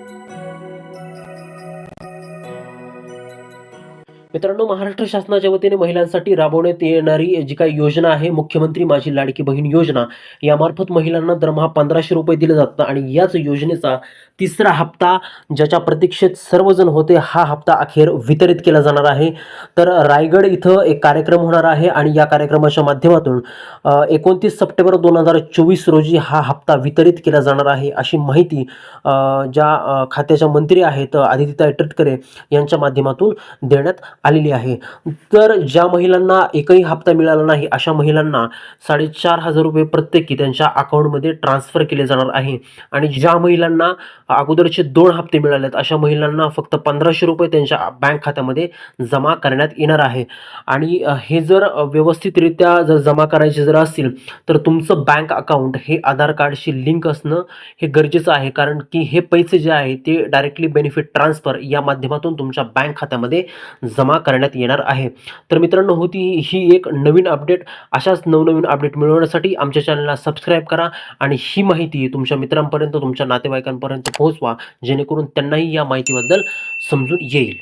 Música मित्रांनो महाराष्ट्र शासनाच्या वतीने महिलांसाठी राबवण्यात येणारी जी काही योजना आहे मुख्यमंत्री माझी लाडकी बहीण योजना यामार्फत महिलांना दरमहा पंधराशे रुपये दिले जातात आणि याच योजनेचा तिसरा हप्ता ज्याच्या प्रतीक्षेत सर्वजण होते हा हप्ता अखेर वितरित केला जाणार आहे. तर रायगड इथं एक कार्यक्रम होणार आहे आणि या कार्यक्रमाच्या माध्यमातून एकोणतीस सप्टेंबर दोन हजार चोवीस रोजी हा हप्ता वितरित केला जाणार आहे अशी माहिती ज्या खात्याच्या मंत्री आहेत आदित्य तटकरे यांच्या माध्यमातून देण्यात आलेली आहे. तर ज्या महिलांना एकही हप्ता मिळाला नाही अशा महिलांना साडेचार हजार रुपये प्रत्येकी त्यांच्या अकाउंटमध्ये ट्रान्सफर केले जाणार आहे. आणि ज्या महिलांना अगोदरचे दोन हप्ते मिळालेत अशा महिलांना फक्त पंधराशे रुपये त्यांच्या बँक खात्यामध्ये जमा करण्यात येणार आहे. आणि हे जर व्यवस्थितरित्या जर जमा करायचे जर असतील तर तुमचं बँक अकाउंट हे आधार कार्डशी लिंक असणं हे गरजेचं आहे. कारण की हे पैसे जे आहे ते डायरेक्टली बेनिफिट ट्रान्सफर या माध्यमातून तुमच्या बँक खात्यामध्ये जमा जमा करण्यात येणार आहे. तर मित्रांनो होती ही एक नवीन अपडेट अशाच नवनवीन अपडेट मिळवण्यासाठी आमच्या चॅनलला सबस्क्राईब करा आणि ही माहिती तुमच्या मित्रांपर्यंत तुमच्या नातेवाईकांपर्यंत पोहोचवा जेणेकरून त्यांनाही या माहितीबद्दल समजून येईल.